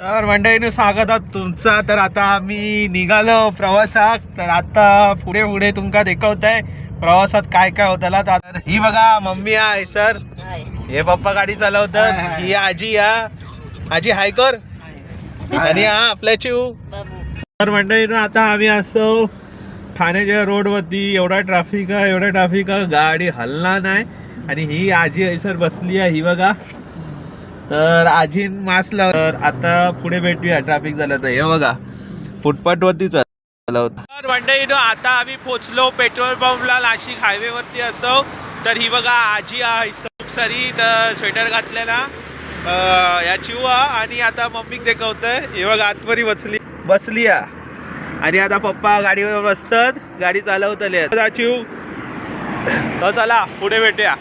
तर मंडळीनं स्वागत आहे तुमचं. तर आता आम्ही निघालो प्रवासात. तर आता पुढे पुढे तुमका देखवत आहे प्रवासात काय काय होताला तर ही बघा मम्मी आहे सर. हे पप्पा गाडी चालवतात. ही आजी या. आजी हाय कर. आणि हा आपल्या चिव तर मंडळीनं आता आम्ही असो ठाण्याच्या रोडवरती एवढा ट्रॅफिक आहे एवढा ट्रॅफिक आहे गाडी हलणार नाही. आणि ही आजी हैसर बसली आहे. ही बघा. तर आजीन मास्क लाव तर आता पुढे भेटूया. ट्रॅफिक झालं तर. हे बघा. फुटपाथ वरती चालवत तर मंडळी आता आम्ही पोचलो पेट्रोल पंपला. नाशिक हायवे वरती असो. तर ही बघा आजी खूप सारी तर स्वेटर घातलेला. या चिवा आणि आता मम्मीक देखवतंय. हे बघा आतवरी बसली बसली आणि आता पप्पा गाडीवर बसतात. गाडी चालवतले. चिव. तर चला पुढे भेटूया.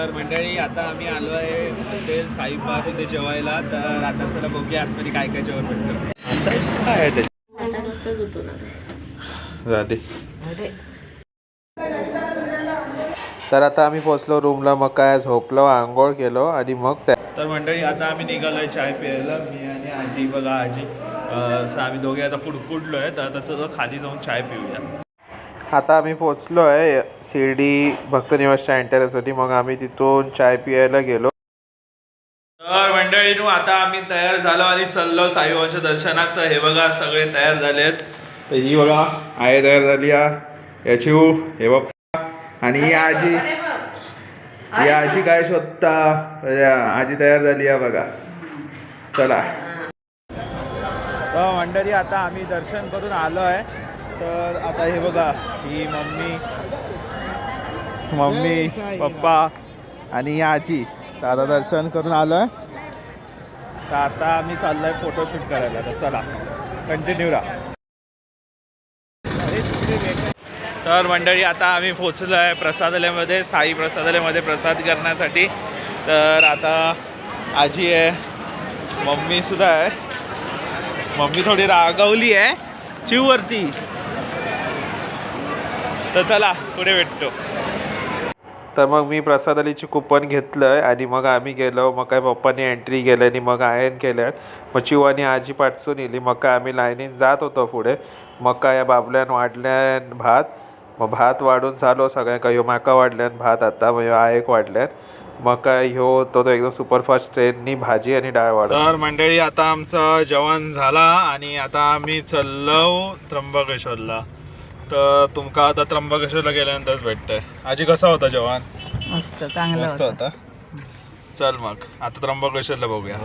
तर मंडळी आता आम्ही आलो आहे हॉटेल साईबाग इथे जेवायला. तर आता चला बघूया आतमध्ये काय काय जेवण भेटतं. काय आहे ते तर आता आम्ही पोचलो रूमला. मग काय झोपलो आंघोळ केलो आणि मग त्या तर मंडळी आता आम्ही निघालोय चाय प्यायला. मी आणि आजी बघा आजी. असं आम्ही दोघे आता पुडपुडलो आहे तर आता चला खाली जाऊन चाय पिऊया. आता आम्ही पोचलो आहे शिर्डी भक्तनिवासच्या एंटरसाठी मग आम्ही तिथून चाय पियायला गेलो. तर मंडळीनो आता आम्ही तयार झालो आणि चाललो साईबाबांच्या दर्शनात तर हे बघा सगळे तयार झालेत. तर ही बघा आई तयार झाली याची हे बाप्पा आणि ही आजी ही आजी काय शोधता? या, आजी तयार झाली आहे बघा. चला. तर मंडळी आता आम्ही दर्शन करून आलो आहे तर आता हे बघा ही मम्मी मम्मी पप्पा आणि आजी. तर आता दर्शन करून आलो आहे तर आता आम्ही चाललोय फोटोशूट करायला. तर चला कंटिन्यू राहा. तर मंडळी आता आम्ही पोचलो आहे प्रसादालयामध्ये साई प्रसादालयामध्ये प्रसाद करण्यासाठी. तर आता आजी आहे मम्मी सुद्धा आहे. मम्मी थोडी रागवली आहे चिववरती. तर चला पुढे भेटतो. तर मग मी प्रसादालीची कुपन घेतलं आहे आणि मग आम्ही गेलो. मग काय पप्पानी एंट्री केली आणि मग आयन केल्या. मग चिव आणि आजी पाठसून येली. मग काय आम्ही लाईनीन जात होतो पुढे. मग काय या बाबल्यान वाढल्यान भात. मग भात वाढून झालो सगळ्यांका ह्यो माका वाढल्यान भात आता मग ह्यो आयक वाढल्यान मग काय ह्यो तो तो एकदम सुपरफास्ट ट्रेननी भाजी आणि डाळ वाढ तर मंडळी आता आमचं जेवण झाला आणि आता आम्ही चाललो त्र्यंबकेश्वरला. तर तुमका आता त्र्यंबकेश्वरला गेल्यानंतरच भेटतंय. आजी कसा होता जेवण? मस्त चांगलं मस्त होतं. होता? चल मग आता त्र्यंबकेश्वरला बघूया.